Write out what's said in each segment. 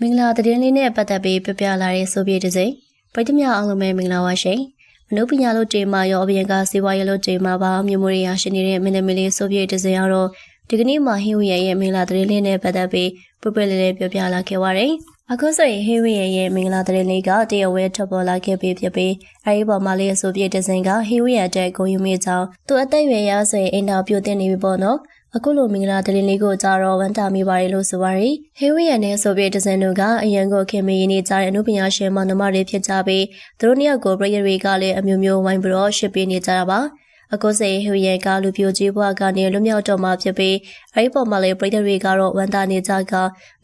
မင်္ဂလာသတင်းလေးနဲ့ပတ်သက်ပြီးပြပြလာတဲ့ဆိုပြတဲ့စိန်ပရိသတ်များအားလုံးပဲမင်္ဂလာပါရှင်အနုပညာလို့တေမာရောအပြင်ကစေဝါရလို့တေမာပါမြို့မိုးရရှိနေတဲ့မင်းသမီးလေးဆိုပြတဲ့စိန်ကတော့ဒီကနေ့မှာဟင်းဝရဲ့ရဲ့မင်္ဂလာသတင်းလေးနဲ့ပတ်သက်ပြီးပြပြလေးလေးပြပြလာခဲ့ပါတယ် အခုဆိုရင်ဟင်းဝရဲ့ရဲ့မင်္ဂလာသတင်းလေးကတရားဝဲထွက်ပေါ်လာခဲ့ပြီးဖြစ်ပြီးအဲဒီပေါ်မှာလေးဆိုပြတဲ့စိန်ကဟင်းဝရဲ့အတွက်ဂုဏ်ယူမိကြောင်းသူအသက်အရွယ်ရဆိုရင်အိမ်တော်ပြုတ်တင်နေပြီပေါ့နော်အခုလိုမင်္ဂလာသတင်းလေးကိုကြားတော့ဝမ်းတာမိပါတယ်လို့ဆိုပါရယ်ဟေးဝီယန်နဲ့ဆိုဗီယက်ဒဇန်တို့ကအရန်ကိုခင်မင်းနေကြတဲ့အမှုပညာရှင်မနမတွေဖြစ်ကြပြီးသူတို့နှစ်ယောက်ကိုပရိယတွေကလည်းအမျိုးမျိုးဝိုင်းပြီးတော့ရှစ်ပေးနေကြတာပါ အခုစိဟေဝီယန်ကလူပြိုကြီးဘွားကနေလွမြောက်တော့မှဖြစ်ပြီးအဲဒီပေါ်မှာလည်းပရိသတ်တွေကတော့ဝမ်းသာနေကြက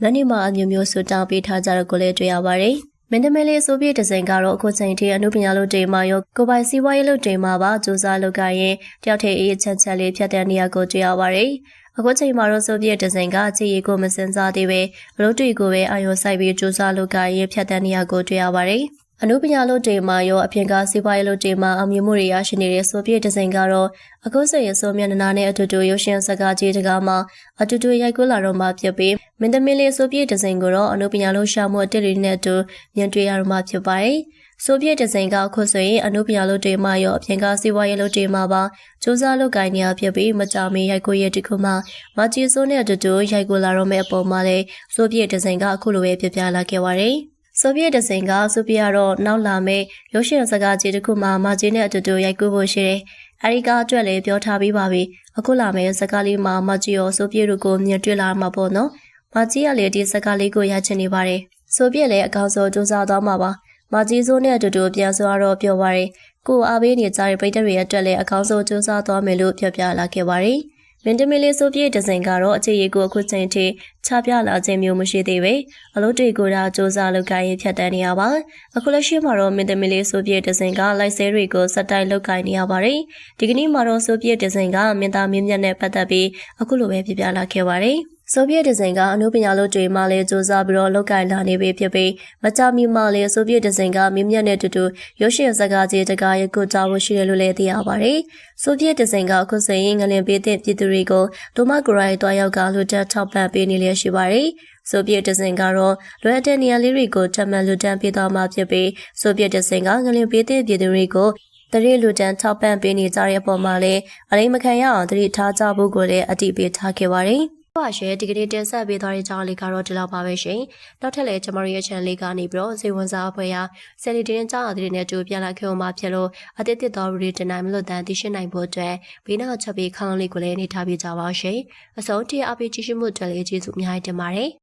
မန်နီမာအမျိုးမျိုးဆူတောင်းပေးထားကြတဲ့ကိုလည်းတွေ့ရပါတယ်မင်းသမီးလေးဆိုပြတဲ့ဇင်ကတော့အခုချိန်ထိအမှုပညာလုပ်တေမှာရောကိုပိုင်စီးပွားရေးလုပ်တေမှာပါစူးစမ်းလုပ်ကြရင်တယောက်တည်းအေးချက်ချက်လေးဖြတ်တဲ့နေရာကိုတွေ့ရပါတယ်။အခုချိန်မှာတော့ဆိုပြတဲ့ဇင်ကအခြေရီကိုမစင်စားသေးပဲအလုပ်တွေကိုပဲအာရုံစိုက်ပြီးစူးစမ်းလုပ်ကြရင်ဖြတ်တဲ့နေရာကိုတွေ့ရပါတယ်။ အနုပညာလို့တေမာရောအပြင်ကစီးပွားရေးလို့တေမာအောင်မြင်မှုတွေရရှိနေတဲ့ဆိုပြည့်ဒီဇိုင်ကတော့အခုဆိုရင်ဆိုမျက်နှာနဲ့အတူတူရုပ်ရှင်စကားကြီးတကားမှာအတူတူရိုက်ကူးလာတော့မှဖြစ်ပြီးမင်းသမီးလေးဆိုပြည့်ဒီဇိုင်ကိုတော့အနုပညာလို့ရှာမှုအတက်တွေနဲ့အတူမြင်တွေ့ရတော့မှဖြစ်ပါတယ်ဆိုပြည့်ဒီဇိုင်ကအခုဆိုရင်အနုပညာလို့တေမာရောအပြင်ကစီးပွားရေးလို့တေမာပါစူးစမ်းလုပ်ကိုင်နေရဖြစ်ပြီးမကြမီရိုက်ကူးရဲ့ဒီခုမှမကြီးစိုးနဲ့အတူတူရိုက်ကူးလာတော့မယ့်အပေါ်မှာလည်းဆိုပြည့်ဒီဇိုင်ကအခုလိုပဲပြပြလာခဲ့ပါတယ် ဆိုဗီယက်ဒဇင်ကဆိုဗီယက်တော့နောက်လာမယ့်ရုပ်ရှင်စကားကြီးတစ်ခုမှမကြီးနဲ့အတူတူရိုက်ကူးဖို့ရှိတယ်။အဲဒီကအတွက်လည်းပြောထားပြီးပါပြီ။အခုလာမယ့်စကားလေးမှာမကြီးရောဆိုဗီယက်တို့ကိုမြင်တွေ့လာမှာပေါ့နော်။မကြီးကလည်းဒီစကားလေးကိုရချင်နေပါတယ်။ဆိုဗီယက်လည်းအကောင်းဆုံးစူးစမ်းသွားမှာပါ။မကြီးစိုးနဲ့အတူတူပြန်ဆိုတော့ပြောပါရယ်။ကိုအားပေးနေကြတဲ့ပရိသတ်တွေအတွက်လည်းအကောင်းဆုံးစူးစမ်းသွားမယ်လို့ပြောပြလာခဲ့ပါတယ်။ မင်းတမီလေးဆိုပြည့်ဒဇင်ကတော့အခြေရီကိုအခုချိန်ထိချပြလာခြင်းမျိုးမရှိသေးပဲအလို့တွေကိုဒါစူးစမ်းလုပ်ကိုင်ရဖြတ်တန်းနေရပါအခုလက်ရှိမှာတော့မင်းတမီလေးဆိုပြည့်ဒဇင်ကလိုက်ဆဲတွေကိုစက်တိုက်လုပ်ကိုင်နေရပါတယ်ဒီကနေ့မှာတော့ဆိုပြည့်ဒဇင်ကမင်းသားမင်းမြတ်နဲ့ပတ်သက်ပြီးအခုလိုပဲပြပြလာခဲ့ပါတယ် ဆိုဗီယက်ဒီဇိုင်ကအနုပညာလို့တွေမှလည်းစူးစမ်းပြီးတော့လောက်ကင်လာနေပြီဖြစ်ပြီးမကြမီမှလည်းဆိုဗီယက်ဒီဇိုင်ကမြင့်မြတ်တဲ့တူတူရုပ်ရှင်စကားကြီးတကားရကုတာဖို့ရှိတယ်လို့လည်းသိရပါတယ်။ဆိုဗီယက်ဒီဇိုင်ကအခုဆိုရင်ငလင်ပေးတဲ့ပြည်သူတွေကိုဒိုမဂရိုင်တွားရောက်ကလူတက်ထောက်ပံ့ပေးနေလျက်ရှိပါတယ်။ဆိုဗီယက်ဒီဇိုင်ကတော့လွယ်တဲ့နေရာလေးတွေကိုထပ်မံလူတန်းပေးသွားမှာဖြစ်ပြီးဆိုဗီယက်ဒီဇိုင်ကငလင်ပေးတဲ့ပြည်သူတွေကိုတရီလူတန်းထောက်ပံ့ပေးနေကြတဲ့အပေါ်မှာလည်းအလိမခံရအောင်တတိထားကြဖို့ကိုလည်းအတိပေးထားခဲ့ပါတယ်။ ပါရှယ်ဒီကနေ့တင်ဆက်ပေးသွားတဲ့ကြောင်းလေးကတော့ဒီလောက်ပါပဲရှင်။နောက်ထပ်လည်းကျမတို့ရဲ့ channel လေးကနေပြီးတော့ဇေဝဝန်စားအဖွဲ့ရာဆယ်လီတင်းကြောင်းအသစ်နဲ့တူပြန်လာခဲ့အောင်မှာဖြစ်လို့အသစ်တစ်တော်ရီတင်နိုင်မလို့တန်သိရှိနိုင်ဖို့အတွက်ဘေးနောက်ချက်ပေးခေါင်းလေးကိုလည်းနေထားပြကြပါရှင်။အစုံတရအပိကြည့်ရှုမှုအတွက်လည်းကျေးဇူးအများကြီးတင်ပါတယ်။